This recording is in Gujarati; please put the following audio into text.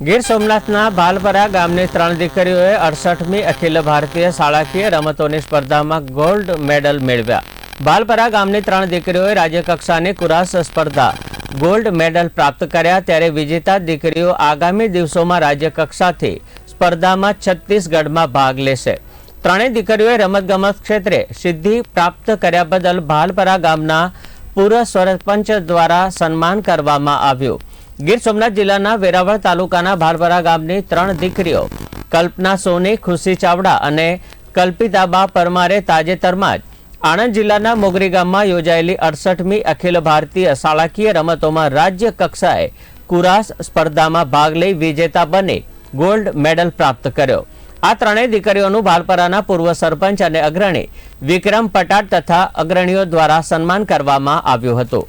ગીર સોમનાથના ભાલપરા ગામની ત્રણ દીકરીઓએ અડસઠમી અખિલ ભારતીય શાળાકીય રમતોની સ્પર્ધામાં ગોલ્ડ મેડલ મેળવ્યા. ભાલપરા ગામની ત્રણ દીકરીઓએ રાજ્યકક્ષાની કુરાસ સ્પર્ધા ગોલ્ડ મેડલ પ્રાપ્ત કર્યા ત્યારે વિજેતા દીકરીઓ આગામી દિવસોમાં રાજ્યકક્ષાથી સ્પર્ધામાં છત્તીસગઢમાં ભાગ લેશે. ત્રણેય દીકરીઓએ રમતગમત ક્ષેત્રે સિદ્ધિ પ્રાપ્ત કર્યા બદલ ભાલપરા ગામના પૂર્વ સરપંચ દ્વારા સન્માન કરવામાં આવ્યું. ગીર સોમનાથ જિલ્લાના વેરાવળ તાલુકાના ભાલપરા ગામની ત્રણ દીકરીઓ, કલ્પના સોની, ખુશી ચાવડા અને કલ્પિતાબા પરમારે તાજેતરમાં જ આણંદ જિલ્લાના મોગરી ગામમાં યોજાયેલી અડસઠમી અખિલ ભારતીય શાળાકીય રમતોમાં રાજ્ય કક્ષાએ કુરાસ સ્પર્ધામાં ભાગ લઈ વિજેતા બની ગોલ્ડ મેડલ પ્રાપ્ત કર્યો. આ ત્રણેય દીકરીઓનું ભાલપરાના પૂર્વ સરપંચ અને અગ્રણી વિક્રમ પટાટ તથા અગ્રણીઓ દ્વારા સન્માન કરવામાં આવ્યું હતું.